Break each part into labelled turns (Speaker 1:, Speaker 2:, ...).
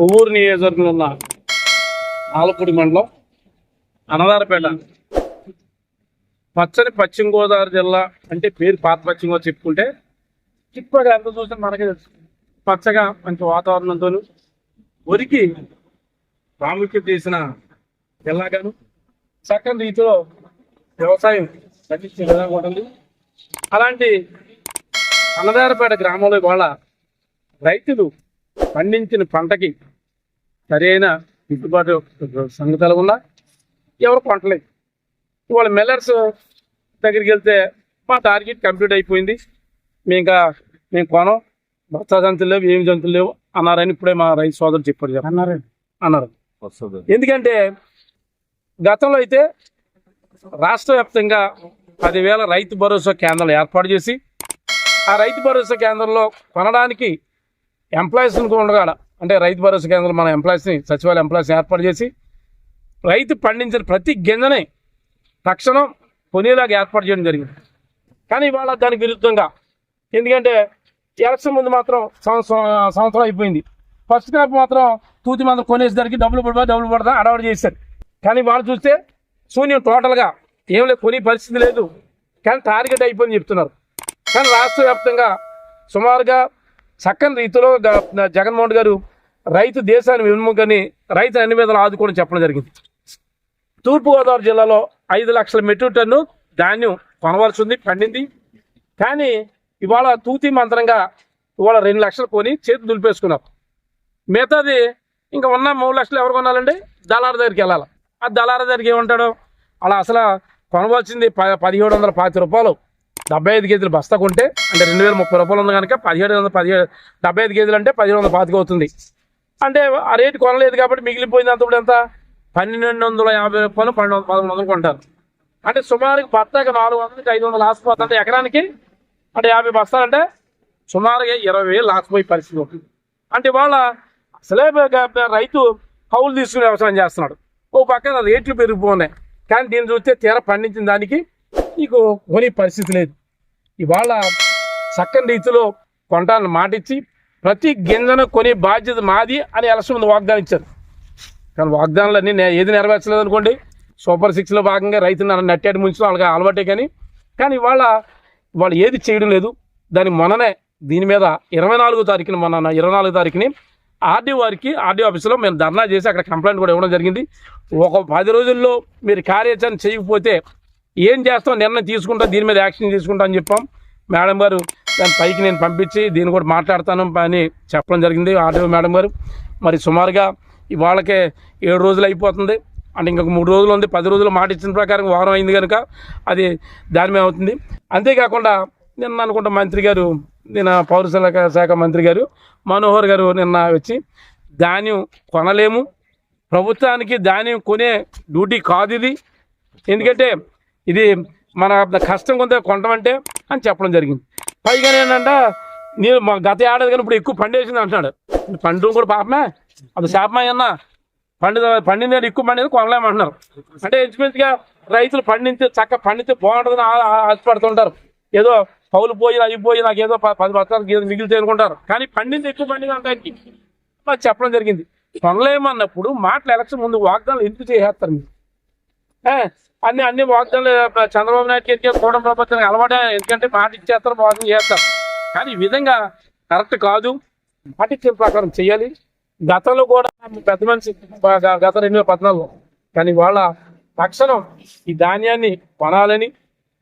Speaker 1: కొవ్వూరు నియోజకవర్గంలో ఉన్న ఆలపూడి మండలం అన్నదారపేట. పచ్చని పశ్చిమ గోదావరి జిల్లా అంటే పేరు పాత పశ్చిమ గోదావరి చెప్పుకుంటే చిక్కగా ఎంత చూసినా మనకే తెలుసు. పచ్చగా మంచి వాతావరణంతో ఒరికి ప్రాముఖ్యత చేసిన జిల్లాగాను. చక్కని రీతిలో వ్యవసాయం పండించే విధంగా ఉంటుంది అలాంటి అన్నదారపేట గ్రామంలో ఇవాళ రైతులు పండించిన పంటకి సరైన గిట్టుబాటు సంగతులు ఉన్నా ఎవరు కొనట్లేదు. ఇవాళ మిల్లర్స్ దగ్గరికి వెళ్తే మా టార్గెట్ కంప్లీట్ అయిపోయింది. మేము ఇంకా మేము కొనం. బస్తా జంతులు లేవు ఏమి జంతులు లేవు అన్నారని ఇప్పుడే మా రైతు సోదరు చెప్పారు అన్నారు. అన్నారు.
Speaker 2: వస్తుంది.
Speaker 1: ఎందుకంటే గతంలో అయితే రాష్ట్ర వ్యాప్తంగా పదివేల రైతు భరోసా కేంద్రాలు ఏర్పాటు చేసి ఆ రైతు భరోసా కేంద్రంలో కొనడానికి ఎంప్లాయీస్ని ఉండగాడ అంటే రైతు భరోసా కేంద్రం మన ఎంప్లాయీస్ని సచివాలయ ఎంప్లాయీస్ని ఏర్పాటు చేసి రైతు పండించిన ప్రతి గింజని తక్షణం కొనేలాగా ఏర్పాటు చేయడం జరిగింది. కానీ ఇవాళ దానికి విరుద్ధంగా ఎందుకంటే ఎలక్షన్ ముందు మాత్రం సంవత్సరం సంవత్సరం అయిపోయింది. ఫస్ట్ క్రాప్ మాత్రం తూతి మాత్రం కొనేసరికి డబ్బులు పడదా డబ్బులు పడతా అడవాడు చేశారు. కానీ వాళ్ళు చూస్తే శూన్యం టోటల్గా. ఏం లేదు కొనే పరిస్థితి లేదు. కానీ టార్గెట్ అయిపోయింది చెప్తున్నారు. కానీ రాష్ట్ర వ్యాప్తంగా సుమారుగా చక్కని రీతిలో గ- జగన్మోహన్ గారు రైతు దేశాన్ని విముఖని రైతు అన్ని మీద ఆదుకోవడం చెప్పడం జరిగింది. తూర్పుగోదావరి జిల్లాలో ఐదు లక్షల మెట్రిక్ టన్ను ధాన్యం కొనవలసి ఉంది పండింది. కానీ ఇవాళ తూతి మంత్రంగా ఇవాళ రెండు లక్షలు కొని చేతి దులిపేసుకున్నారు. మిగతాది ఇంకా ఉన్న మూడు లక్షలు ఎవరు కొనాలండి? దళారు దగ్గరికి వెళ్ళాలి. ఆ దళారు దగ్గరికి ఏమంటాడు? అలా అసలు కొనవలసింది ప పదిహేడు వందల పాతి రూపాయలు. డెబ్బై ఐదు కేజీలు బస్తా కొంటే అంటే రెండు వేల ముప్పై రూపాయలు ఉంది కనుక పదిహేడు వందల పదిహేడు డెబ్బై ఐదు కేజీలు అంటే పదిహేడు వందల పాతిక అవుతుంది. అంటే ఆ రేటు కొనలేదు కాబట్టి మిగిలిపోయింది అంత ఎంత? పన్నెండు వందల యాభై రూపాయలు పన్నెండు వందల వందలు కొంటారు. అంటే సుమారుగా బత్తాకి నాలుగు వందలకి ఐదు వందలు ఆసిపోతుంది అంటే ఎకరానికి అంటే యాభై బస్తాలంటే సుమారుగా ఇరవై వేలు లాసిపోయే పరిస్థితి ఉంటుంది. అంటే ఇవాళ అసలే రైతు కౌలు తీసుకుని వ్యవసాయం చేస్తున్నాడు. ఓ పక్కన రేట్లు పెరిగిపోయినాయి కానీ దీన్ని చూస్తే తీర పండించిన దానికి నీకు కొని పరిస్థితి లేదు. ఇవాళ చక్కని రీతిలో కొంటాన్ని మాటిచ్చి ప్రతి గింజను కొనే బాధ్యత మాది అని ఎలక్షన్ ముందు వాగ్దానం ఇచ్చారు. కానీ వాగ్దానాలన్నీ నే- ఏది నెరవేర్చలేదు అనుకోండి. సూపర్ సిక్స్లో భాగంగా రైతులు నట్టేటి ముంచడం వాళ్ళకి అలవాటే కానీ కానీ ఇవాళ వాళ్ళు ఏది చేయడం లేదు. దాని మొన్ననే దీని మీద ఇరవై నాలుగో తారీఖున మొన్న ఇరవై నాలుగో తారీఖుని ఆర్డీ వారికి ఆర్డీ ఆఫీసులో మేము ధర్నా చేసి అక్కడ కంప్లైంట్ కూడా ఇవ్వడం జరిగింది. ఒక పది రోజుల్లో మీరు కార్యాచరణ చేయకపోతే ఏం చేస్తాం? నిర్ణయం తీసుకుంటాం దీని మీద యాక్షన్ తీసుకుంటాం అని చెప్పాం. మేడం గారు దాని పైకి నేను పంపించి దీన్ని కూడా మాట్లాడతాను అని చెప్పడం జరిగింది ఆర్డీఓ మేడం గారు. మరి సుమారుగా ఇవాళకే ఏడు రోజులు అయిపోతుంది. అంటే ఇంకొక మూడు రోజులు ఉంది పది రోజులు మాట ఇచ్చిన ప్రకారం వారం అయింది కనుక అది దాని మీద అవుతుంది. అంతేకాకుండా నిన్న అనుకుంటా మంత్రి గారు నిన్న పౌర శాఖ మంత్రి గారు మనోహర్ గారు నిన్న వచ్చి ధాన్యం కొనలేము ప్రభుత్వానికి ధాన్యం కొనే డ్యూటీ కాదు ఇది. ఎందుకంటే ఇది మన కష్టం కొంత కొనటమంటే అని చెప్పడం జరిగింది. పైగా ఏంటంటే నేను మా గత ఏడాది కానీ ఇప్పుడు ఎక్కువ పండేసింది అంటున్నాడు. పండు కూడా పాపమే. అది శాపమా అన్న పండి పండింది ఎక్కువ పండింది కొనలేమంటున్నారు అంటే ఇంచుమించుగా రైతులు పండించి చక్క పండితే బాగుంటుందని ఆశపడుతుంటారు. ఏదో పౌలు పోయి అవి పోయి నాకు ఏదో పది బస్తాలు మిగిలితే అనుకుంటారు. కానీ పండింది ఎక్కువ పండింది అంటానికి చెప్పడం జరిగింది. కొనలేమన్నప్పుడు మాటలు ఎలక్షన్ ముందు వాగ్దానాలు ఎందుకు చేసేస్తారు మీరు? అన్ని అన్ని వాగ్దానాలు చంద్రబాబు నాయుడు ఎందుకంటే కూడం ప్రభుత్వానికి అలవాటే ఎందుకంటే మాట ఇచ్చేస్తారు వాగ్దానం చేస్తారు. కానీ ఈ విధంగా కరెక్ట్ కాదు. మాట ఇచ్చిన ప్రకారం చేయాలి. గతంలో కూడా పెద్ద మనిషి గత రెండు వేల కానీ వాళ్ళ తక్షణం ఈ ధాన్యాన్ని కొనాలని.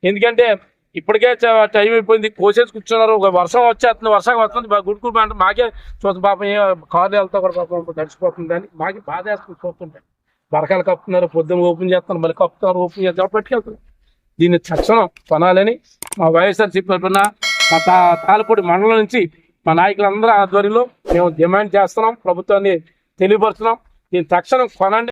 Speaker 1: ఎందుకంటే ఇప్పటికే చ- టైం అయిపోయింది కోసేసి కూర్చున్నారు. ఒక వర్షం వచ్చేస్తుంది వర్షం వస్తుంది. బాగా అంటే మాకే చూస్తుంది పాపం ఏ కార్లు వెళ్తా కూడా పాపం తడిచిపోతుంది అని మాకే బాధ వేస్తుంది చూస్తుంటే. బరకాలు కప్పుతున్నారు పొద్దున్న ఓపెన్ చేస్తున్నారు మళ్ళీ కప్పుతున్నారు ఓపెన్ చేస్తున్నారు. పట్టుకెళ్తున్నారు దీన్ని తక్షణం కొనాలని మా వైఎస్ఆర్ చెప్పిన మా తా తాలపూడి మండలం నుంచి మా నాయకులందరూ ఆధ్వర్యంలో మేము డిమాండ్ చేస్తున్నాం ప్రభుత్వాన్ని తెలియపరుస్తున్నాం. దీన్ని తక్షణం కొనండి.